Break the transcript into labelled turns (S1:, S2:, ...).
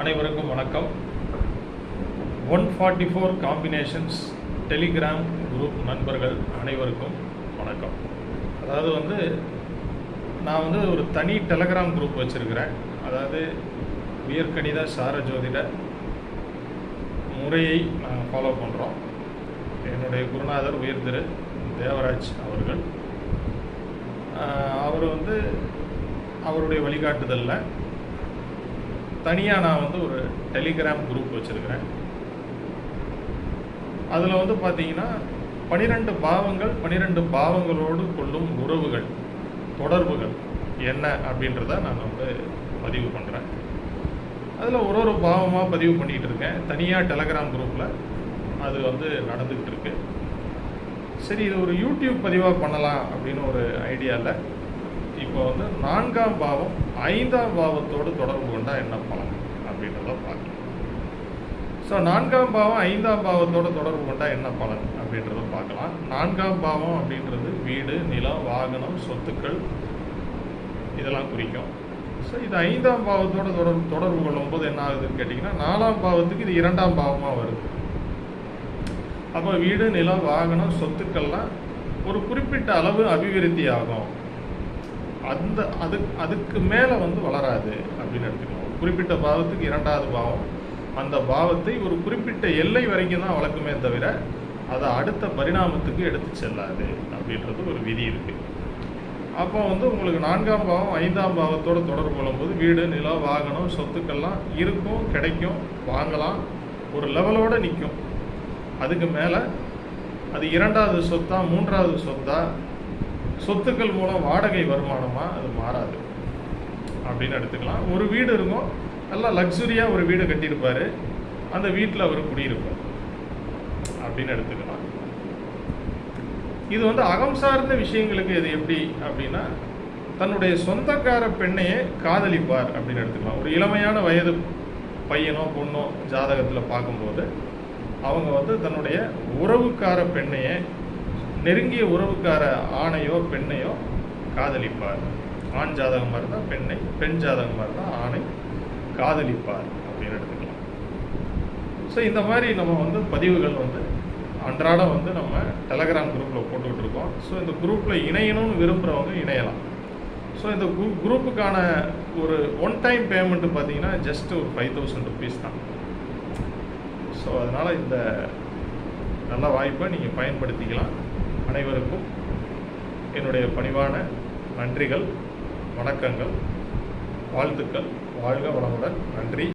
S1: அனைவருக்கும் வணக்கம். One forty four combinations Telegram group நண்பர்கள் அனைவருக்கும் வணக்கம். அதாவது வந்து நான் வந்து ஒரு தனி டெலகிராம் குரூப் வச்சுருக்கிறேன். அதாவது உயர்கணித சார ஜோதிட முறையை நாங்கள் ஃபாலோ பண்ணுறோம் என்னுடைய குருநாதர் உயர் திரு தேவராஜ் அவர்கள். அவர் வந்து அவருடைய வழிகாட்டுதலில். தனியாக நான் வந்து ஒரு டெலிகிராம் குரூப் வச்சுருக்கிறேன். அதில் வந்து பார்த்தீங்கன்னா பனிரெண்டு பாவங்கள் பனிரெண்டு பாவங்களோடு கொள்ளும் உறவுகள் தொடர்புகள் என்ன அப்படின்றத நான் வந்து பதிவு பண்ணுறேன் அதில் ஒரு ஒரு பாவமாக பதிவு பண்ணிகிட்டு இருக்கேன். தனியாக டெலகிராம் குரூப்பில் அது வந்து நடந்துக்கிட்டு இருக்கு. சரி இது ஒரு யூடியூப் பதிவாக பண்ணலாம் அப்படின்னு ஒரு ஐடியாவில் இப்போ வந்து நான்காம் பாவம் ஐந்தாம் பாவத்தோடு தொடர்பு கொண்டால் என்ன பலன் அப்படின்றத பார்க்கலாம். ஸோ நான்காம் பாவம் ஐந்தாம் பாவத்தோட தொடர்பு கொண்டால் என்ன பலன் அப்படின்றத பார்க்கலாம். நான்காம் பாவம் அப்படின்றது வீடு நிலம் வாகனம் சொத்துக்கள் இதெல்லாம் குறிக்கும். ஸோ இது ஐந்தாம் பாவத்தோட தொடர்பு தொடர்பு கொள்ளும்போது என்ன ஆகுதுன்னு கேட்டிங்கன்னா நாலாம் பாவத்துக்கு இது இரண்டாம் பாவமாக வருது. அப்போ வீடு நிலம் வாகனம் சொத்துக்கள்லாம் ஒரு குறிப்பிட்ட அளவு அபிவிருத்தி ஆகும். அந்த அது அதுக்கு மேலே வந்து வளராது அப்படின்னு எடுத்துக்கணும் குறிப்பிட்ட பாவத்துக்கு இரண்டாவது பாவம். அந்த பாவத்தை ஒரு குறிப்பிட்ட எல்லை வரைக்கும் தான் வளர்க்குமே தவிர அதை அடுத்த பரிணாமத்துக்கு எடுத்து செல்லாது அப்படின்றது ஒரு விதி இருக்குது அப்போ வந்து உங்களுக்கு நான்காம் பாவம் ஐந்தாம் பாவத்தோட தொடர்பு கொள்ளும்போது வீடு நிலம் வாகனம் சொத்துக்கள்லாம் இருக்கும் கிடைக்கும் வாங்கலாம். ஒரு லெவலோடு நிற்கும் அதுக்கு மேலே அது இரண்டாவது சொத்தா மூன்றாவது சொத்தா சொத்துக்கள் மூலம் வாடகை வருமானமாக அது மாறாது. அப்படின்னு எடுத்துக்கலாம். ஒரு வீடு இருக்கும். நல்லா லக்ஸுரியாக ஒரு வீடு கட்டியிருப்பார். அந்த வீட்டில் அவர் குடியிருப்பார். அப்படின்னு எடுத்துக்கலாம். இது வந்து அகம் சார்ந்த விஷயங்களுக்கு இது எப்படி அப்படின்னா தன்னுடைய சொந்தக்கார பெண்ணையே காதலிப்பார் அப்படின்னு எடுத்துக்கலாம். ஒரு இளமையான வயது பையனோ பொண்ணோ ஜாதகத்தில் பார்க்கும்போது அவங்க வந்து தன்னுடைய உறவுக்கார பெண்ணையே நெருங்கிய உறவுக்கார ஆணையோ பெண்ணையோ காதலிப்பார். ஆண் ஜாதகமாக இருந்தால் பெண்ணை பெண் ஜாதகமாக இருந்தால் ஆணை காதலிப்பார் அப்படின்னு எடுத்துக்கலாம். ஸோ இந்த மாதிரி நம்ம வந்து பதிவுகள் வந்து அன்றாடம் வந்து நம்ம டெலகிராம் குரூப்பில் போட்டுக்கிட்டு இருக்கோம். ஸோ இந்த குரூப்பில் இணையணும்னு விரும்புகிறவங்க இணையலாம். ஸோ இந்த குரூ குரூப்புக்கான ஒரு ஒன் டைம் பேமெண்ட்டு பார்த்தீங்கன்னா ஜஸ்ட் ஒரு ஃபைவ் தௌசண்ட் ருபீஸ் தான். ஸோ அதனால் இந்த நல்ல வாய்ப்பை நீங்கள் பயன்படுத்திக்கலாம். அனைவருக்கும் என்னுடைய பணிவான நன்றிகள் வணக்கங்கள் வாழ்த்துக்கள் வாழ்க வளமுடன். நன்றி.